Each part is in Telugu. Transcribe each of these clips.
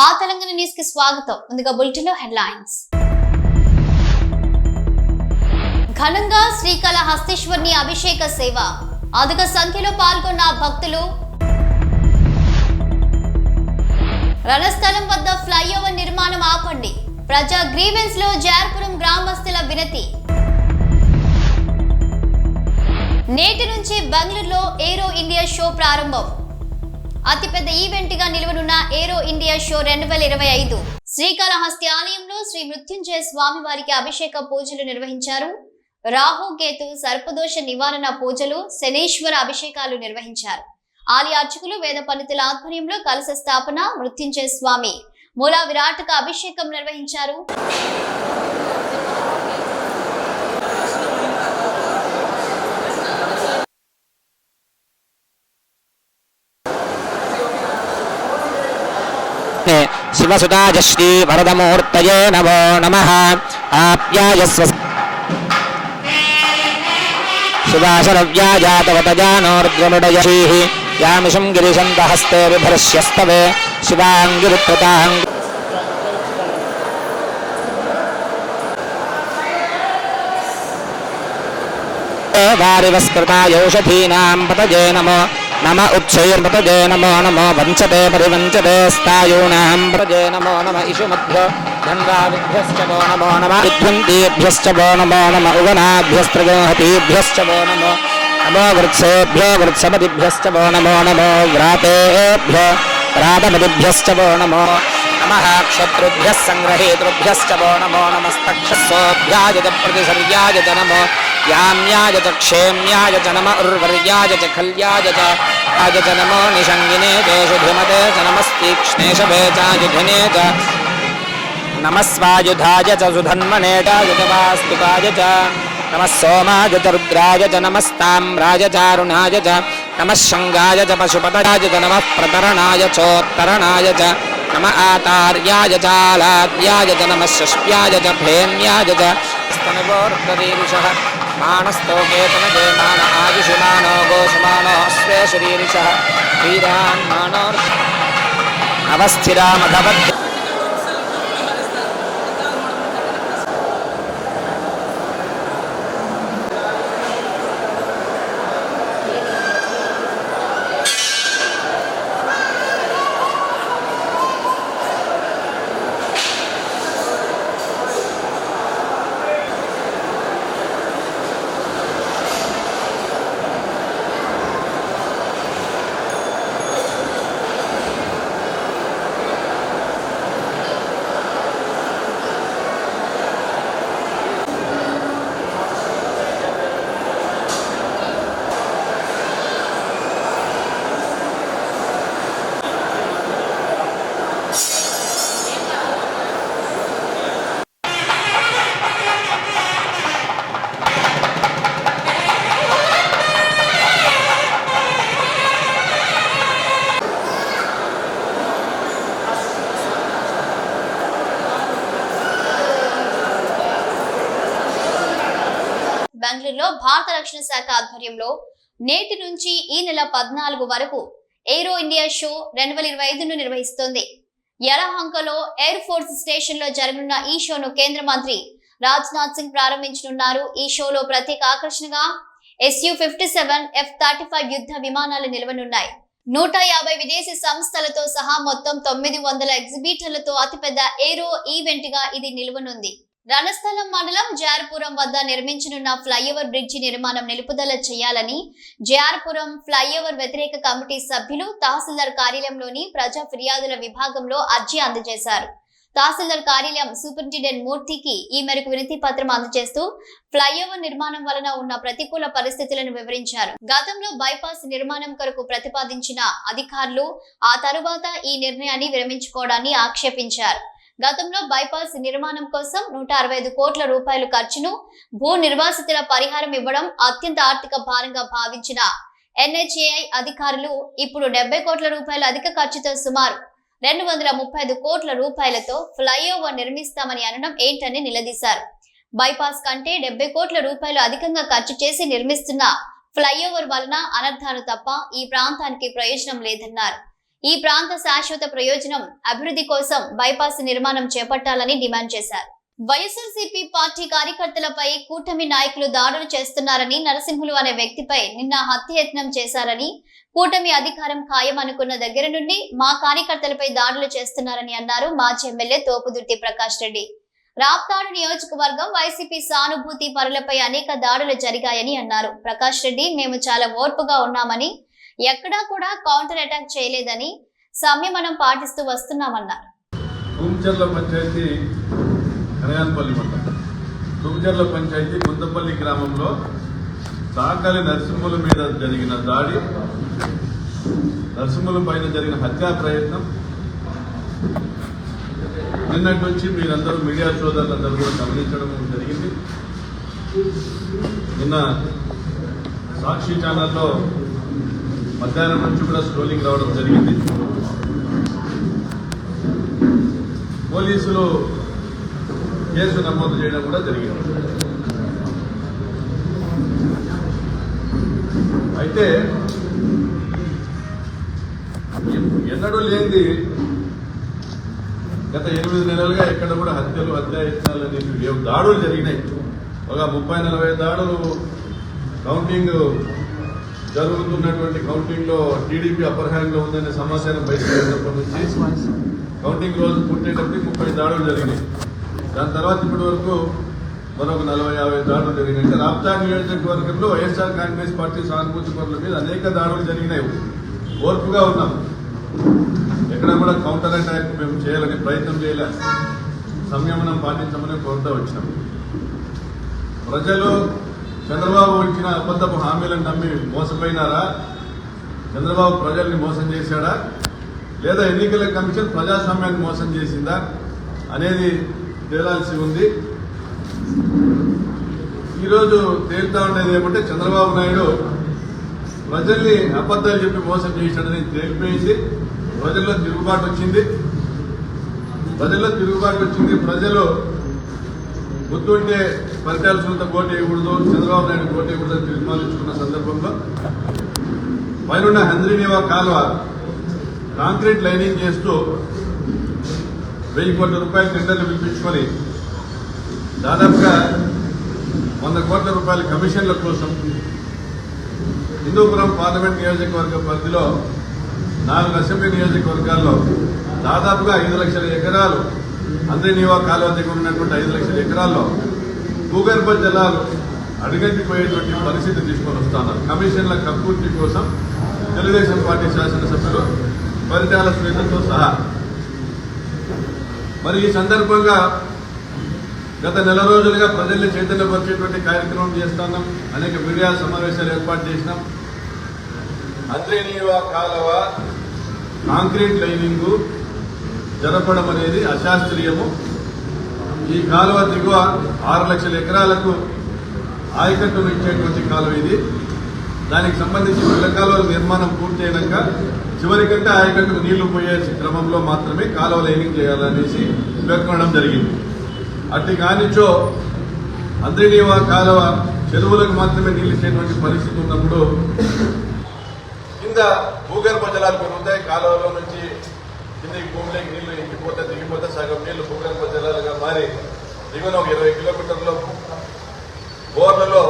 మా తెలంగాణ న్యూస్కి స్వాగతం. ముందుగా బులెటిన్లో హెడ్లైన్స్. ఘనంగా శ్రీకాళహస్తీశ్వరిని అభిషేక సేవ. అధిక సంఖ్యలో పాల్గొన్న భక్తులు. రణస్థలం వద్ద ఫ్లైఓవర్ నిర్మాణం ఆపండి. ప్రజా గ్రీవెన్స్లో జార్పురం గ్రామస్తుల వినతి. నేటి నుంచి బెంగళూరులో ఏరో ఇండియా షో ప్రారంభం. అతిపెద్ద ఈవెంట్గా నిలవనున్న ఏరో ఇండియా షో రెండు వేల ఇరవై ఐదు. శ్రీకాళహస్తి ఆలయంలో శ్రీ మృత్యుంజయ స్వామి వారికి అభిషేక పూజలు నిర్వహించారు. రాహు కేతు సర్పదోష నివారణ పూజలు శనేశ్వర అభిషేకాలు నిర్వహించారు. ఆలయ అర్చకులు వేద పండితుల ఆధ్వర్యంలో కలశ స్థాపన మృత్యుంజయ స్వామి మూలా విరాటక అభిషేకం నిర్వహించారు. శివసుతాజ శ్రీ వరదమూర్తయే నమో నమ. ఆప్యాయ శివాశరవ్యాజాతవతజానోర్ద్రమృడయ శ్రీః యామిషం గిరిశంతహస్తే విభర్ష్యస్తవే. శివాంగిరుత్వతాం వారివస్కృతాయౌషధీనాం పతజే నమ ఉచ్చైర్పతజే నమో నమో వంచతే పరివంచతే స్థాయూనాం ప్రజే నమో నమ ఇషుమధ్యో ధన్వాదిభ్యశ్చ వో నమో నమ విధ్వంతీభ్యశ్చ వో నమో నమ ఉగనాభ్యస్త్రగోహతీభ్యశ్చ వో నమో నమో వృత్సేభ్యో వృత్సపతిభ్యశ్చ వో నమో నమో వ్రాతేభ్య వ్రాతపతిభ్యశ్చ వో నమో నమః క్షత్రుభ్యः సంగ్రహేతృభ్యశ్చ వో నమో నమస్తక్షస్సోభ్యాయ ప్రతిసర్యాయత నమో యామ్యాయ చ క్షేమ్యాయ చ నమ ఉర్వర్యాయ చ ఖల్యాయ చ ఆయ చ నమో నిషంగినే దేశుభిమతే చ నమస్తీక్ష్ణేషభే చాయుధనే చ నమస్వాయుధాయ చ సుధన్మనేటాయ చ వాస్తుకాయ చ నమः సోమాయ చ రుద్రాయ చ నమస్తామ్రాయ చారుణాయ చ నమः శృంగాయ చ పశుపతరాయ చ నమः ప్రతరణాయ చోత్తరణాయ చ నమ ఆతార్యాయ చాలాద్యాయ చ నమः షష్ప్యాయ చ భేమ్యాయ చ స్తనవోర్ధరీరుషः మానస్తోకేతన మాన ఆయుషుమానో గోషమానో స్వే శరీరిషः వీరాన్ రక్షణ శాఖ ఆధ్వర్యంలో నేటి నుంచి ఈ నెల పద్నాలుగు వరకు ఎయిరో ఇండియా షో రెండు వేల ఇరవై ఐదును నిర్వహిస్తోంది. యలహంకలో ఎయిర్ ఫోర్స్ స్టేషన్లో జరగనున్న ఈ షోను కేంద్ర మంత్రి రాజ్నాథ్ సింగ్ ప్రారంభించనున్నారు. ఈ షోలో ప్రత్యేక ఆకర్షణగా SU fifty seven F thirty five యుద్ధ విమానాలు నిలవనున్నాయి. నూట యాభై విదేశీ సంస్థలతో సహా మొత్తం తొమ్మిది వందల ఎగ్జిబిటర్లతో అతిపెద్ద ఏరో ఈవెంట్గా ఇది నిలవనుంది. రణస్థలం మండలం జయార్పురం వద్ద నిర్మించనున్న ఫ్లైఓవర్ బ్రిడ్జి నిర్మాణం నిలుపుదల చేయాలని జయార్పురం ఫ్లైఓవర్ వ్యతిరేక కమిటీ సభ్యులు తహసీల్దార్ కార్యాలయంలోని ప్రజా ఫిర్యాదుల విభాగంలో అర్జీ అందజేశారు. తహసీల్దార్ కార్యాలయం సూపరింటెండెంట్ మూర్తికి ఈ మేరకు వినతి పత్రం అందజేస్తూ ఫ్లైఓవర్ నిర్మాణం వలన ఉన్న ప్రతికూల పరిస్థితులను వివరించారు. గతంలో బైపాస్ నిర్మాణం కొరకు ప్రతిపాదించిన అధికారులు ఆ తరువాత ఈ నిర్ణయాన్ని విరమించుకోవడాన్ని ఆక్షేపించారు. గతంలో బైపాస్ నిర్మాణం కోసం నూట అరవై ఐదు కోట్ల రూపాయల ఖర్చును భూ నిర్వాసితుల పరిహారం ఇవ్వడం అత్యంత ఆర్థిక భారంగా భావించిన ఎన్హెచ్ఏఐ అధికారులు ఇప్పుడు డెబ్బై కోట్ల రూపాయల అధిక ఖర్చుతో సుమారు రెండు వందల ముప్పై ఐదు కోట్ల రూపాయలతో ఫ్లైఓవర్ నిర్మిస్తామని అనడం ఏంటని నిలదీశారు. బైపాస్ కంటే డెబ్బై కోట్ల రూపాయలు అధికంగా ఖర్చు చేసి నిర్మిస్తున్న ఫ్లైఓవర్ వలన అనర్థాలు తప్ప ఈ ప్రాంతానికి ప్రయోజనం లేదన్నారు. ఈ ప్రాంత శాశ్వత ప్రయోజనం అభివృద్ధి కోసం బైపాస్ నిర్మాణం చేపట్టాలని డిమాండ్ చేశారు. వైఎస్ఆర్సీపీ పార్టీ కార్యకర్తలపై కూటమి నాయకులు దాడులు చేస్తున్నారని నరసింహులు అనే వ్యక్తిపై నిన్న హత్యయత్నం చేశారని కూటమి అధికారం ఖాయం అనుకున్న దగ్గర నుండి మా కార్యకర్తలపై దాడులు చేస్తున్నారని అన్నారు మాజీ ఎమ్మెల్యే తోపుదుర్తి ప్రకాష్ రెడ్డి. రాప్తాడు నియోజకవర్గం వైసీపీ సానుభూతి పరులపై అనేక దాడులు జరిగాయని అన్నారు. ప్రకాష్ రెడ్డి మేము చాలా ఓర్పుగా ఉన్నామని ఎక్కడా కూడా కౌంటర్ అటాక్ చేయలేదని సంయమనం పాటిస్తూ వస్తున్నామన్నారు. తుమ్చర్ల పంచాయతీ కనయాన్పల్లి మండలం. తుమ్చర్ల పంచాయతీ గుంతపల్లి గ్రామంలో సాకలి నరసింహుల మీద జరిగిన దాడి నరసింహుల పైన జరిగిన హత్యా ప్రయత్నం. నిన్నటి నుంచి మీరందరూ మీడియా సోదరులందరూ కూడా గమనించడం జరిగింది. నిన్న సాక్షి ఛానల్లో మధ్యాహ్నం నుంచి కూడా స్ట్రోలింగ్ రావడం జరిగింది. పోలీసులు కేసు నమోదు చేయడం కూడా జరిగింది. అయితే ఎన్నడూ లేనిది గత ఎనిమిది నెలలుగా ఎక్కడ కూడా హత్యలు హత్యాయత్నాలు అనేవి దాడులు జరిగినాయి. ఒక ముప్పై నలభై దాడులు కౌంటింగ్ జరుగుతున్నటువంటి కౌంటింగ్లో టీడీపీ అప్పర్ హ్యాండ్లో ఉందనే సమాచారం బయటకు వచ్చినప్పటి నుంచి కౌంటింగ్ రోజు పుట్టేటప్పటికి ముప్పై దాడులు జరిగినాయి. దాని తర్వాత ఇప్పటి వరకు మరొక నలభై యాభై దాడులు జరిగినాయి. అంటే రాప్తా నియోజకవర్గంలో వైఎస్ఆర్ కాంగ్రెస్ పార్టీ సానుభూతి పనుల మీద అనేక దాడులు జరిగినాయి. ఓర్పుగా ఉన్నాం. ఎక్కడ కూడా కౌంటర్ అటాక్ మేము చేయాలని ప్రయత్నం చేయలే. సంయమనం పాటించమని కోరుతూ వచ్చినాం. ప్రజలు చంద్రబాబు ఇచ్చిన అబద్ధపు హామీలను నమ్మి మోసపోయినారా? చంద్రబాబు ప్రజల్ని మోసం చేశాడా? లేదా ఎన్నికల కమిషన్ ప్రజాస్వామ్యాన్ని మోసం చేసిందా? అనేది తేలాల్సి ఉంది. ఈరోజు తేలుతా ఉండేది ఏమంటే చంద్రబాబు నాయుడు ప్రజల్ని అబద్ధాలు చెప్పి మోసం చేశాడని తేలిపోయింది. ప్రజల్లో తిరుగుబాటు వచ్చింది. ప్రజల్లో తిరుగుబాటు వచ్చింది. ప్రజలు గుర్తుంటే ఫలితాల్సినంత కోటి వేయకూడదు చంద్రబాబు నాయుడు కోటి వేయకూడదు అని తీర్మానించుకున్న సందర్భంలో పైన హంద్రీనివా కాలువ కాంక్రీట్ లైనింగ్ చేస్తూ వెయ్యి కోట్ల రూపాయల టెండర్లు పిలిపించుకొని దాదాపుగా వంద కోట్ల రూపాయల కమిషన్ల కోసం హిందూపురం పార్లమెంట్ నియోజకవర్గ పరిధిలో నాలుగు అసెంబ్లీ నియోజకవర్గాల్లో దాదాపుగా ఐదు లక్షల ఎకరాలు అంద్రినీవా కాలువ దగ్గర ఉన్నటువంటి ఐదు లక్షల ఎకరాల్లో భూగర్భ జలాలు అడుగంటిపోయేటువంటి పరిస్థితి తీసుకొని వస్తున్నారు కమిషన్ల కక్కుర్తి కోసం తెలుగుదేశం పార్టీ శాసనసభ్యులు పరిటాల శ్వేతతో సహా. మరి ఈ సందర్భంగా గత నెల రోజులుగా ప్రజల్ని చైతన్యపరిచేటువంటి కార్యక్రమం చేస్తున్నాం. అనేక మీడియా సమావేశాలు ఏర్పాటు చేసినాం. అంత్రేనీవా కాలవ కాంక్రీట్ లైనింగ్ జరపడం అనేది అశాస్త్రీయము. ఈ కాలువ దిగువ ఆరు లక్షల ఎకరాలకు ఆయకట్టును ఇచ్చేటువంటి కాలువ ఇది. దానికి సంబంధించి పిల్ల కాలువల నిర్మాణం పూర్తయినాక చివరికంటే ఆయకట్టుకు నీళ్ళు పోయే క్రమంలో మాత్రమే కాలువ లైనింగ్ చేయాలనేసి పేర్కొనడం జరిగింది. అట్టి కానిచో అంద్రినీవా కాలువ చెరువులకు మాత్రమే నీళ్ళు ఇచ్చేటువంటి పరిస్థితి ఉన్నప్పుడు కింద భూగర్భ జలాలు పెరుగుతాయి కాలువలో నుంచి కిందకి భూమిలోకి నీళ్ళు ఎక్కిపోతే దిగిపోతే సగం నీళ్ళు భూగర్భ జలాలుగా మారి దిగున ఒక ఇరవై కిలోమీటర్ల బోర్లలో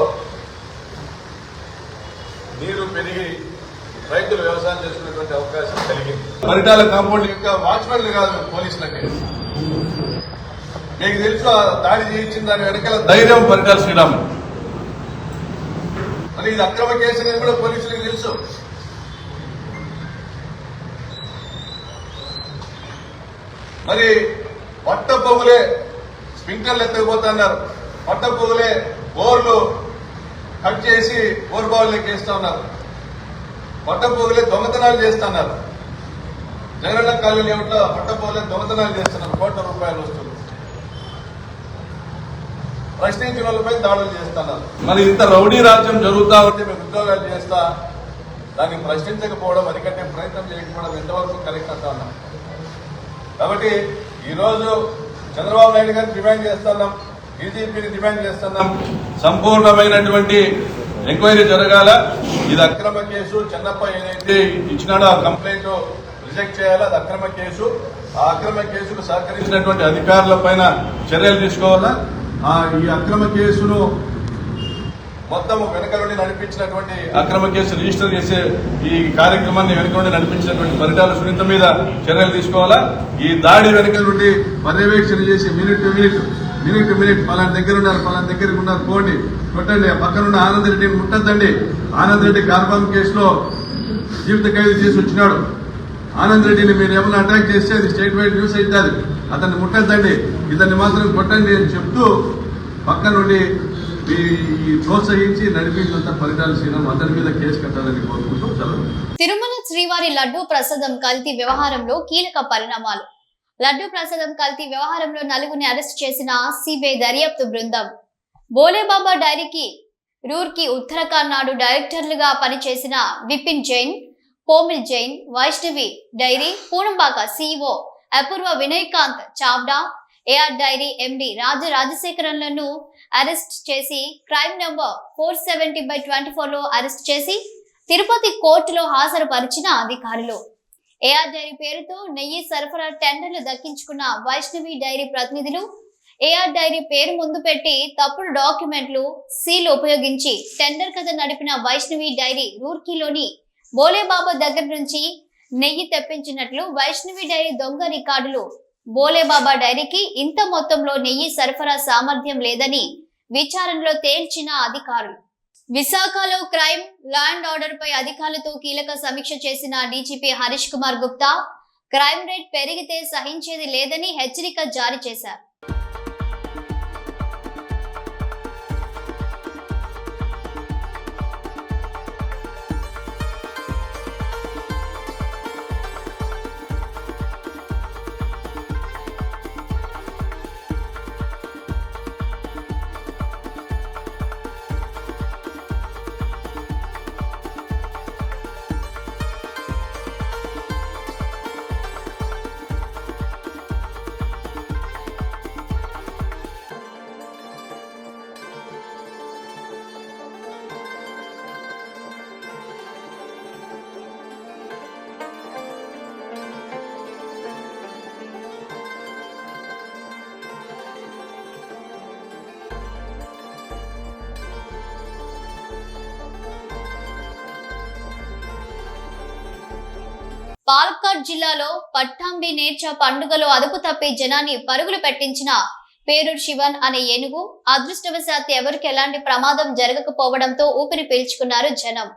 నీరు పెరిగి రైతులు వ్యవసాయం చేసుకునేటువంటి అవకాశం కలిగింది. పరిటాల కాంపౌండ్ యొక్క వాచ్మెన్లు కాదు పోలీసులకి. మీకు తెలుసు ఆ దాడి చేయించిన దాని వెనకాల ధైర్యం పరిటాల శ్రీరామ్ మరి ఇది అక్రమ కేసు అనేది కూడా పోలీసులకు తెలుసు. మరి పట్ట పొగులే స్ప్రింక్లర్లు ఎత్తకపోతున్నారు. పట్ట పొగులే బోర్లు కట్ చేసి బోర్ బావులు వేస్తా ఉన్నారు. పట్ట పొగులే దొంగతనాలు చేస్తున్నారు. జగనన్న కాలనీ ఏమిటో పట్ట పొగులే దొంగతనాలు చేస్తున్నారు. కోట్ల రూపాయలు వస్తుంది ప్రశ్నించిన వాళ్ళపై దాడులు చేస్తున్నారు. మరి ఇంత రౌడీ రాజ్యం జరుగుతా ఉంటే మేము ఉద్యోగాలు చేస్తా దాన్ని ప్రశ్నించకపోవడం అరికట్టే ప్రయత్నం చేయకపోవడం ఎంతవరకు కరెక్ట్ అంటా ఉన్నాం కాబట్టి ఈ రోజు చంద్రబాబు నాయుడు గారిని డిమాండ్ చేస్తున్నాం. డీజీపీని డిమాండ్ చేస్తున్నాం. సంపూర్ణమైనటువంటి ఎంక్వైరీ జరగాల. ఇది అక్రమ కేసు. చెన్నప్ప ఏదైతే ఇచ్చినాడో ఆ కంప్లైంట్ రిజెక్ట్ చేయాలి. అది అక్రమ కేసు. ఆ అక్రమ కేసుకు సహకరించినటువంటి అధికారుల పైన చర్యలు తీసుకోవాలా? ఈ అక్రమ కేసును మొత్తం వెనక నుండి నడిపించినటువంటి అక్రమ కేసు రిజిస్టర్ చేసే ఈ కార్యక్రమాన్ని వెనక నుండి నడిపించినటువంటి పరిటాల సునీత మీద చర్యలు తీసుకోవాలా? ఈ దాడి వెనక నుండి పర్యవేక్షణ చేసి minute to minute minute to minute పలానా దగ్గర ఉన్నారు పలానా దగ్గరకు ఉన్నారు పోండి కొట్టండి పక్కనున్న పక్కన ఉన్న ఆనంద్ రెడ్డిని ముట్టద్దండి. ఆనంద్ రెడ్డి కార్బామ్ కేసులో జీవిత ఖైదు చేసి వచ్చినాడు. ఆనంద్ రెడ్డిని మీరు ఏమైనా అటాక్ చేస్తే అది స్టేట్ వైడ్ న్యూస్ అవుతుంది అతన్ని ముట్టద్దండి. ఇతన్ని మాత్రం కొట్టండి అని చెప్తూ పక్క నుండి ఈ ప్రోత్సహించి నడిపించినంత పరిటాల శ్రీరామ్ మీద కేసు కట్టాలని కోరుకుంటూ తిరుమల శ్రీవారి లడ్డూ ప్రసాదం కల్తీ వ్యవహారంలో కీలక పరిణామాలు. లడ్డూ ప్రసాదం కల్తీ వ్యవహారంలో నలుగురిని అరెస్ట్ చేసిన సిబిఐ దర్యాప్తు బృందం. బోలేబాబా డైరీకి రూర్కి ఉత్తరాఖండ్ నాడు డైరెక్టర్లుగా పనిచేసిన Vipin Jain Pomil Jain Vaishnavi dairy Poonambakkam CEO Apoorva Vinaykant Chavda AR dairy MD Raja రాజశేఖరన్లను arrest చేసి crime number four seventy by twenty ఫోర్లో అరెస్ట్ చేసి తిరుపతి కోర్టులో హాజరుపరిచిన అధికారులు. ఏఆర్ డైరీ పేరుతో నెయ్యి సరఫరా టెండర్లు దక్కించుకున్న వైష్ణవి డైరీ ప్రతినిధులు ఏఆర్ డైరీ పేరు ముందు పెట్టి తప్పుడు డాక్యుమెంట్లు సీల్ ఉపయోగించి టెండర్ కథ నడిపిన వైష్ణవి డైరీ రూర్కీలోని బోలేబాబా దగ్గర నుంచి నెయ్యి తెప్పించినట్లు వైష్ణవి డైరీ దొంగ రికార్డులు బోలేబాబా డైరీకి ఇంత మొత్తంలో నెయ్యి సరఫరా సామర్థ్యం లేదని విచారణలో తేల్చిన అధికారులు. విశాఖలో క్రైమ్ ల్యాండ్ ఆర్డర్ పై అధికారులతో కీలక సమీక్ష చేసిన DGP Harish Kumar Gupta crime rate పెరిగితే సహించేది లేదని హెచ్చరిక జారీ చేశారు. పాల్కాడ్ జిల్లాలో పట్టాంబి నేర్చ పండుగలో అదుపు తప్పి జనాన్ని పరుగులు పెట్టించిన పేరు శివన్ అనే ఏనుగు అదృష్టవశాత్తు ఎవరికి ఎలాంటి ప్రమాదం జరగకపోవడంతో ఊపిరి పీల్చుకున్నారు జనం.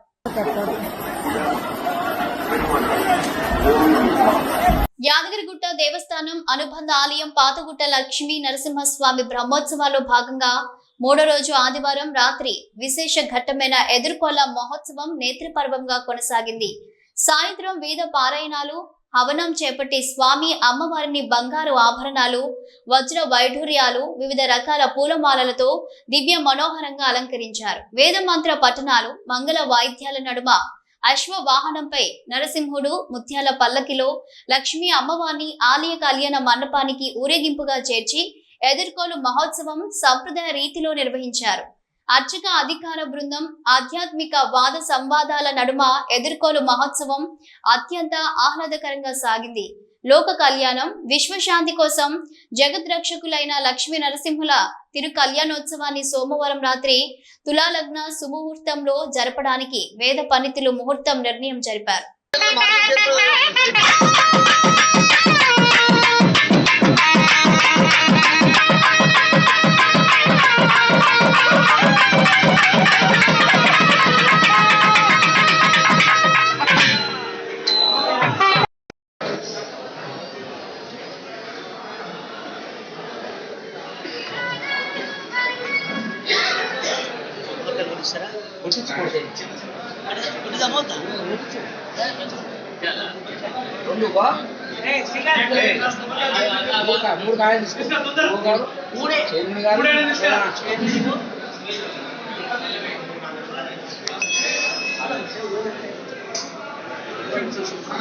యాదగిరిగుట్ట దేవస్థానం అనుబంధ ఆలయం పాతగుట్ట లక్ష్మీ నరసింహస్వామి బ్రహ్మోత్సవాల్లో భాగంగా మూడో రోజు ఆదివారం రాత్రి విశేష ఘట్టమైన ఎదుర్కొల మహోత్సవం నేత్రపర్వంగా కొనసాగింది. సాయంత్రం వేద పారాయణాలు హవనం చేపట్టి స్వామి అమ్మవారిని బంగారు ఆభరణాలు వజ్ర వైఢూర్యాలు వివిధ రకాల పూలమాలలతో దివ్య మనోహరంగా అలంకరించారు. వేద మంత్ర పఠనాలు మంగళ వాయిద్యాల నడుమ అశ్వ వాహనంపై నరసింహుడు ముత్యాల పల్లకిలో లక్ష్మీ అమ్మవారిని ఆలయ కళ్యాణ మండపానికి ఊరేగింపుగా చేర్చి ఎదుర్కోలు మహోత్సవం సంప్రదాయ రీతిలో నిర్వహించారు. అర్చక అధికార బృందం ఆధ్యాత్మిక వాద సంవాదాల నడుమ ఎదుర్కోలు మహోత్సవం అత్యంత ఆహ్లాదకరంగా సాగింది. లోక కళ్యాణం విశ్వశాంతి కోసం జగద్రక్షకులైన లక్ష్మీ నరసింహుల తిరు కళ్యాణోత్సవాన్ని సోమవారం రాత్రి తులాలగ్న సుముహూర్తంలో జరపడానికి వేద పండితులు ముహూర్తం నిర్ణయం జరిపారు. మూడు కా- మూడు కాయలు తీసుకో. మూడు కాదు. ఎనిమిది కాదు. ఆ. అటు పెట్టి కింద పెట్టి అక్కడ ఏ తెచ్చిన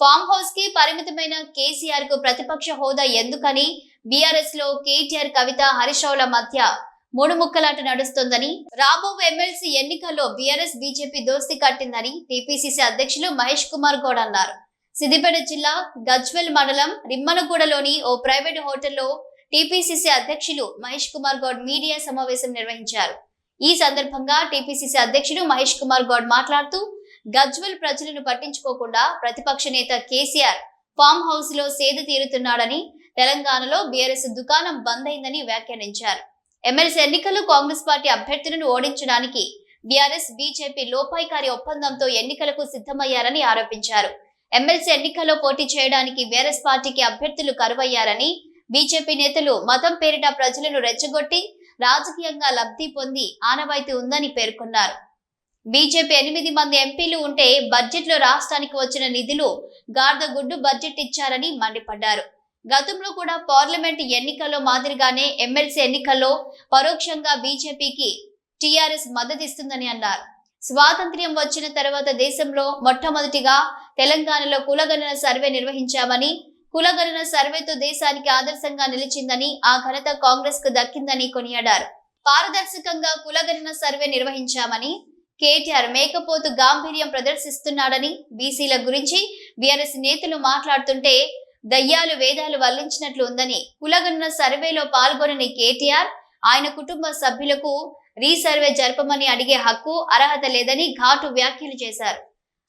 ఫామ్ హౌస్కి పరిమితమైన కేసీఆర్కు ప్రతిపక్ష హోదా ఎందుకని? బీఆర్ఎస్లో కేటీఆర్ కవిత హరిషౌల మధ్య మూడు ముక్కలాట నడుస్తోందని రాబో ఎమ్మెల్సీ ఎన్నికల్లో బీఆర్ఎస్ బీజేపీ దోస్తి కట్టిందని టీపీసీసీ అధ్యక్షులు మహేష్ కుమార్ గౌడ్ అన్నారు. సిద్దిపేట జిల్లా గజ్వెల్ మండలం రిమ్మనగూడలోని ఓ ప్రైవేట్ హోటల్లో టీపీసీసీ అధ్యక్షులు మహేష్ కుమార్ గౌడ్ మీడియా సమావేశం నిర్వహించారు. ఈ సందర్భంగా టీపీసీసీ అధ్యక్షుడు మహేష్ కుమార్ గౌడ్ మాట్లాడుతూ గజ్వెల్ ప్రజలను పట్టించుకోకుండా ప్రతిపక్ష నేత కేసీఆర్ ఫామ్ హౌస్లో సేద తీరుతున్నాడని తెలంగాణలో బీఆర్ఎస్ దుకాణం బంద్ అయిందని వ్యాఖ్యానించారు. ఎమ్మెల్సీ ఎన్నికల్లో కాంగ్రెస్ పార్టీ అభ్యర్థులను ఓడించడానికి బీఆర్ఎస్ బీజేపీ లోపాయికారి ఒప్పందంతో ఎన్నికలకు సిద్ధమయ్యారని ఆరోపించారు. ఎమ్మెల్సీ ఎన్నికల్లో పోటీ చేయడానికి బీఆర్ఎస్ పార్టీకి అభ్యర్థులు కరువయ్యారని బీజేపీ నేతలు మతం పేరిట ప్రజలను రెచ్చగొట్టి రాజకీయంగా లబ్ధి పొంది ఆనవాయితీ ఉందని పేర్కొన్నారు. బీజేపీ ఎనిమిది మంది ఎంపీలు ఉంటే బడ్జెట్లో రాష్ట్రానికి వచ్చిన నిధులు గార్దగుడ్డు బడ్జెట్ ఇచ్చారని మండిపడ్డారు. గతంలో కూడా పార్లమెంట్ ఎన్నికల్లో మాదిరిగానే ఎమ్మెల్సీ ఎన్నికల్లో పరోక్షంగా బీజేపీకి టీఆర్ఎస్ మద్దతిస్తుందని అన్నారు. స్వాతంత్ర్యం వచ్చిన తర్వాత దేశంలో మొట్టమొదటిగా తెలంగాణలో కులగణన సర్వే నిర్వహించామని కులగణన సర్వేతో దేశానికి ఆదర్శంగా నిలిచిందని ఆ ఘనత కాంగ్రెస్కు దక్కిందని కొనియాడారు. పారదర్శకంగా కులగణన సర్వే నిర్వహించామని కేటీఆర్ మేకపోతు గాంభీర్యం ప్రదర్శిస్తున్నాడని బీసీల గురించి బీఆర్ఎస్ నేతలు మాట్లాడుతుంటే దయ్యాలు వేదాలు వల్లించినట్లు ఉందని కులగన్న సర్వేలో పాల్గొనని కేటీఆర్ ఆయన కుటుంబ సభ్యులకు రీసర్వే జరపమని అడిగే హక్కు అర్హత లేదని ఘాటు వ్యాఖ్యలు చేశారు.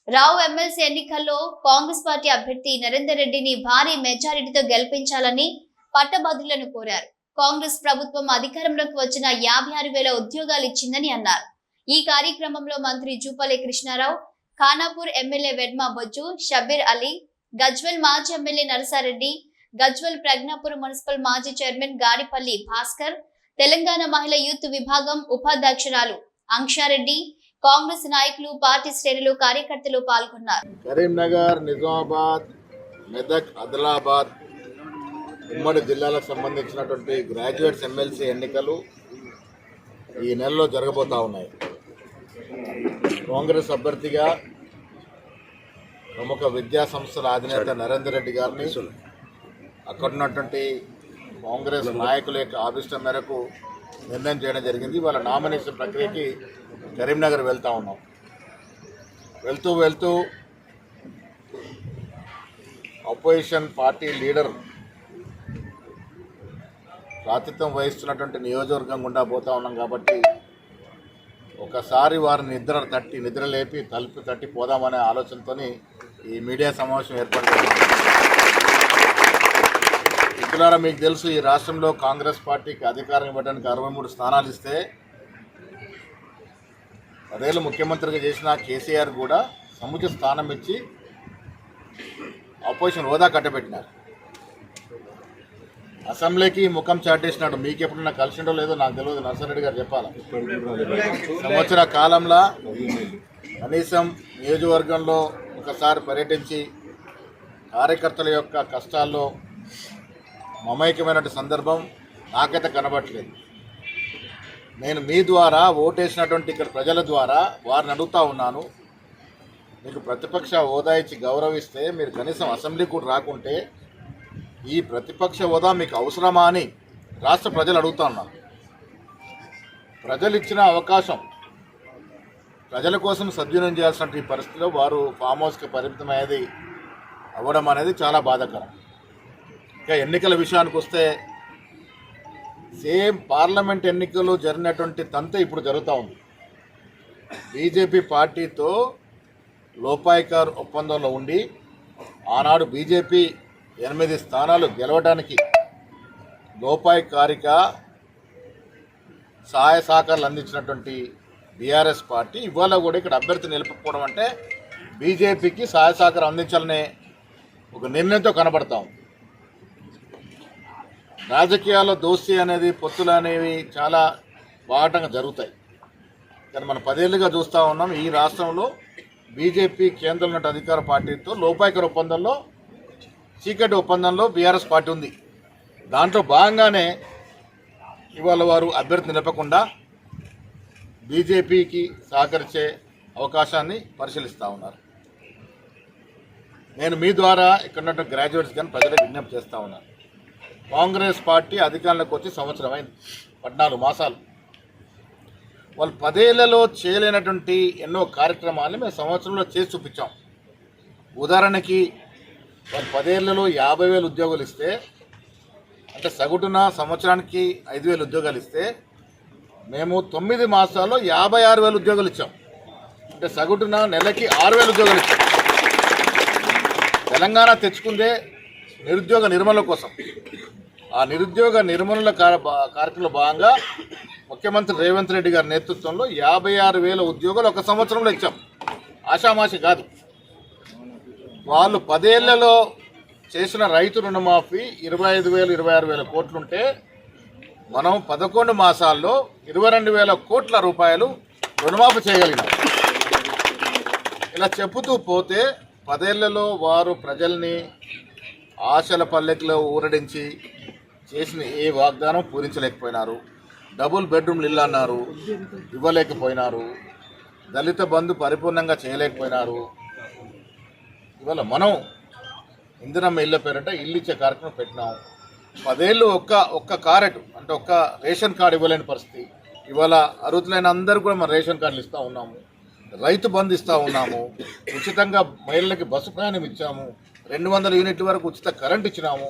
రావు ఎమ్మెల్సీ ఎన్నికల్లో కాంగ్రెస్ పార్టీ అభ్యర్థి నరేందర్ రెడ్డిని భారీ మెజారిటీతో గెలిపించాలని పట్టభద్రులను కోరారు. కాంగ్రెస్ ప్రభుత్వం అధికారంలోకి వచ్చిన యాభై ఆరు వేల ఉద్యోగాలు ఇచ్చిందని అన్నారు. ఈ కార్యక్రమంలో మంత్రి జూపల్లి కృష్ణారావు ఖానాపూర్ ఎమ్మెల్యే వెడ్మా బొజ్జు షబీర్ అలీ గజ్వెల్ మాజీ ఎమ్మెల్యే నరసారెడ్డి గజ్వెల్ ప్రజ్ఞాపూర్ మున్సిపల్ మాజీ చైర్మన్ గాడిపల్లి భాస్కర్ తెలంగాణ మహిళా యూత్ విభాగం ఉపాధ్యక్షురాలు అంక్షారెడ్డి కాంగ్రెస్ నాయకులు పార్టీ శ్రేణులు కార్యకర్తలు పాల్గొన్నారు. కరీంనగర్ నిజామాబాద్ మెదక్ ఆదిలాబాద్ ఉమ్మడి జిల్లాలకు సంబంధించినటువంటి గ్రాడ్యుయేట్స్ ఎమ్మెల్సీ ఎన్నికలు ఈ నెలలో జరగబోతా ఉన్నాయి. కాంగ్రెస్ అభ్యర్థిగా ప్రముఖ విద్యా సంస్థల అధినేత నరేందర్ రెడ్డి గారిని అక్కడ ఉన్నటువంటి కాంగ్రెస్ నాయకుల యొక్క ఆభిష్టం మేరకు నిర్ణయం చేయడం జరిగింది. వాళ్ళ నామినేషన్ ప్రక్రియకి కరీంనగర్ వెళ్తా ఉన్నాం. వెళ్తూ వెళ్తూ అపోజిషన్ పార్టీ లీడర్ ప్రాతిత్వం వహిస్తున్నటువంటి నియోజకవర్గం గుండా పోతా ఉన్నాం కాబట్టి ఒకసారి వారిని నిద్ర తట్టి నిద్ర లేపి తలుపు తట్టి పోదామనే ఆలోచనతో ఈ మీడియా సమావేశం ఏర్పాటు చేసింది మిత్రులారా మీకు తెలుసు ఈ రాష్ట్రంలో కాంగ్రెస్ పార్టీకి అధికారం ఇవ్వడానికి అరవై మూడు స్థానాలు ఇస్తే పదేళ్ళు ముఖ్యమంత్రిగా చేసిన కేసీఆర్ కూడా సముచిత స్థానం ఇచ్చి అపోజిషన్ హోదా కట్టబెట్టినారు. అసెంబ్లీకి ముఖం చాటేసినాడు. మీకు ఎప్పుడన్నా కలిసిండో లేదో నాకు తెలియదు. నర్సారెడ్డి గారు చెప్పాలి? సంవత్సర కాలంలో కనీసం నియోజకవర్గంలో ఒకసారి పర్యటించి కార్యకర్తల యొక్క కష్టాల్లో మమైకమైనటువంటి సందర్భం నాకైతే కనబట్టలేదు నేను మీ ద్వారా ఓటేసినటువంటి ఇక్కడ ప్రజల ద్వారా వారిని అడుగుతా ఉన్నాను. మీకు ప్రతిపక్ష హోదా ఇచ్చి గౌరవిస్తే మీరు కనీసం అసెంబ్లీ కూడా రాకుంటే ఈ ప్రతిపక్ష హోదా మీకు అవసరమా అని రాష్ట్ర ప్రజలు అడుగుతా ఉన్నారు. ప్రజలు ఇచ్చిన అవకాశం ప్రజల కోసం సద్వినియోగం చేయాల్సిన పరిస్థితిలో వారు ఫామ్ హౌస్కి పరిమితమయ్యేది అవ్వడం అనేది చాలా బాధాకరం. ఇంకా ఎన్నికల విషయానికి వస్తే సేమ్ పార్లమెంట్ ఎన్నికలు జరిగినటువంటి తంత ఇప్పుడు జరుగుతూ ఉంది. బీజేపీ పార్టీతో లోపాయికార్ ఒప్పందంలో ఉండి ఆనాడు బీజేపీ ఎనిమిది స్థానాలు గెలవడానికి లోపాయికారిక సహాయ సహకారాలు అందించినటువంటి బీఆర్ఎస్ పార్టీ. ఇవాళ కూడా ఇక్కడ అభ్యర్థి నిలుపుకోవడం అంటే బీజేపీకి సహాయ సహకారం అందించాలనే ఒక నిర్ణయంతో కనబడతాం రాజకీయాల్లో దోస్తీ అనేది పొత్తులు అనేవి చాలా బాటంగా జరుగుతాయి. కానీ మనం పదేళ్ళుగా చూస్తూ ఉన్నాం ఈ రాష్ట్రంలో బీజేపీ కేంద్రంలో ఉన్న అధికార పార్టీతో లోపాయికర ఒప్పందంలో చీకటి ఒప్పందంలో బీఆర్ఎస్ పార్టీ ఉంది. దాంట్లో భాగంగానే ఇవాళ వారు అభ్యర్థి నిలపకుండా బీజేపీకి సహకరించే అవకాశాన్ని పరిశీలిస్తూ ఉన్నారు. నేను మీ ద్వారా ఇక్కడ ఉన్న గ్రాడ్యుయేట్స్ కానీ ప్రజలకు విజ్ఞప్తి చేస్తా ఉన్నాను కాంగ్రెస్ పార్టీ అధికారంలోకి వచ్చి సంవత్సరం అయింది. పద్నాలుగు మాసాలు. వాళ్ళు పదేళ్ళలో చేయలేనటువంటి ఎన్నో కార్యక్రమాలు మేము సంవత్సరంలో చేసి చూపించాం. ఉదాహరణకి వాళ్ళు పదేళ్ళలో యాభై వేలు ఉద్యోగాలు ఇస్తే అంటే సగటున సంవత్సరానికి ఐదు వేలు ఉద్యోగాలు ఇస్తే మేము తొమ్మిది మాసాల్లో యాభై ఆరు వేల ఉద్యోగాలు ఇచ్చాం. అంటే సగటున నెలకి ఆరు వేల ఉద్యోగాలు ఇచ్చాం. తెలంగాణ తెచ్చుకుందే నిరుద్యోగ నిర్మూలన కోసం. ఆ నిరుద్యోగ నిర్మూలన బా- కార్యక్రమంలో భాగంగా ముఖ్యమంత్రి రేవంత్ రెడ్డి గారి నేతృత్వంలో యాభై ఆరు వేల ఉద్యోగాలు ఒక సంవత్సరంలో ఇచ్చాం. ఆషామాషి కాదు. వాళ్ళు పదేళ్ళలో చేసిన రైతు రుణమాఫీ ఇరవై ఐదు వేలు ఇరవై ఆరు వేల కోట్లుంటే మనం పదకొండు మాసాల్లో ఇరవై రెండు వేల కోట్ల రూపాయలు రుణమాఫీ చేయగలిగినాం. ఇలా చెబుతూ పోతే పదేళ్ళలో వారు ప్రజల్ని ఆశల పల్లెకిలో ఊరడించి చేసిన ఏ వాగ్దానం పూరించలేకపోయినారు. డబుల్ బెడ్రూమ్లు ఇల్లు అన్నారు ఇవ్వలేకపోయినారు. దళిత బంధు పరిపూర్ణంగా చేయలేకపోయినారు. ఇవాళ మనం ఇందిరమ్మ ఇళ్ళ పేరంట ఇల్లు ఇచ్చే కార్యక్రమం పెట్టినాం. పదేళ్ళు ఒక్క ఒక్క కారెట్ అంటే ఒక్క రేషన్ కార్డు ఇవ్వలేని పరిస్థితి. ఇవాళ అర్హులైన అందరూ కూడా మన రేషన్ కార్డులు ఇస్తూ ఉన్నాము. రైతు బంధు ఇస్తూ ఉన్నాము. ఉచితంగా మహిళలకి బస్సు ప్రయాణం ఇచ్చాము. రెండు వందల యూనిట్ల వరకు ఉచిత కరెంట్ ఇచ్చినాము.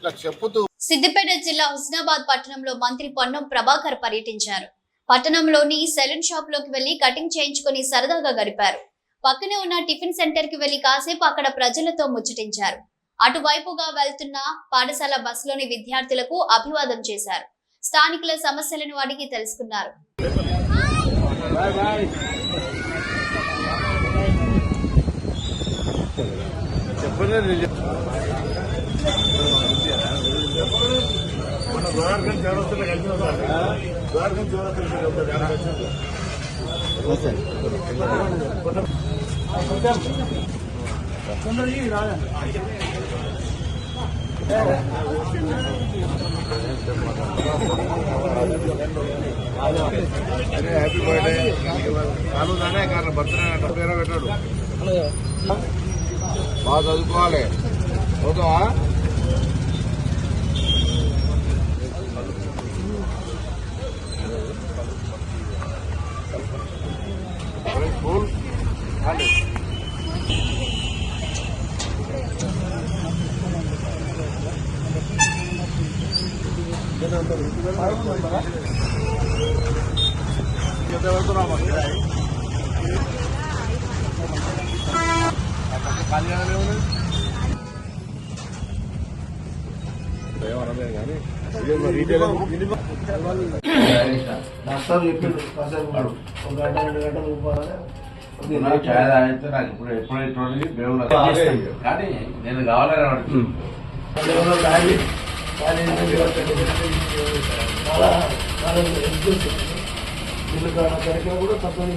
ఇలా చెప్పుతూ సిద్దిపేట జిల్లా హుస్నాబాద్ పట్టణంలో మంత్రి పొన్నం ప్రభాకర్ పర్యటించారు. పట్టణంలోని సెలూన్ షాప్లోకి వెళ్ళి కటింగ్ చేయించుకుని సరదాగా గడిపారు. పక్కనే ఉన్న టిఫిన్ సెంటర్కి వెళ్ళి కాసేపు అక్కడ ప్రజలతో ముచ్చటించారు. అటువైపుగా వెళ్తున్న పాఠశాల బస్సులోని విద్యార్థులకు అభివాదం చేశారు. స్థానికుల సమస్యలను అడిగి తెలుసుకున్నారు. హ్యాపీ బర్త్డే చాలు దానే కారణం బర్త్డే అంటే పేరు పెట్టాడు బాగా చదువుకోవాలి పోతావా స్కూల్ డాక్టర్ చెప్పిండు కాసేపు. ఒక గంట రెండు గంటలు పోవాలని నాకు ఛాయ్ తాగితే నాకు ఇప్పుడు ఎప్పుడైతే దేవుడు కానీ నేను కావాలని అడుగుతుంది ఎవరో తాగి కానీ చాలా చాలా హెల్ప్ చేసింది వీళ్ళు కరిగినా కూడా తప్పని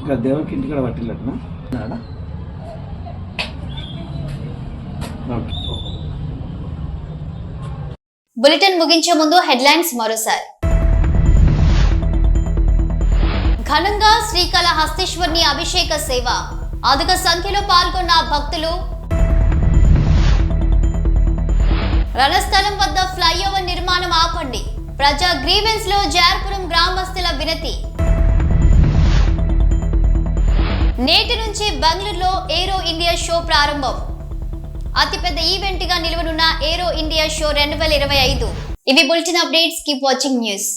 ఇంకా దేవునికి కూడా పట్టిల్లట్నా బులెటిన్ ముగించే ముందు హెడ్లైన్స్ మరోసారి. ఘనంగా శ్రీకాళహస్తీశ్వరిని అభిషేక సేవ. అధిక సంఖ్యలో పాల్గొన్న భక్తులు రణస్థలం వద్ద ఫ్లైఓవర్ నిర్మాణం ఆపండి. ప్రజా గ్రీవెన్స్లో జార్పురం గ్రామస్తుల వినతి. నేటి నుంచి బెంగళూరులో ఏరో ఇండియా షో ప్రారంభం. అతిపెద్ద ఈవెంట్గా నిలవనున్న ఏరో ఇండియా షో రెండు వేల ఇరవై ఐదు. ఇవి bulletin updates. Keep watching news.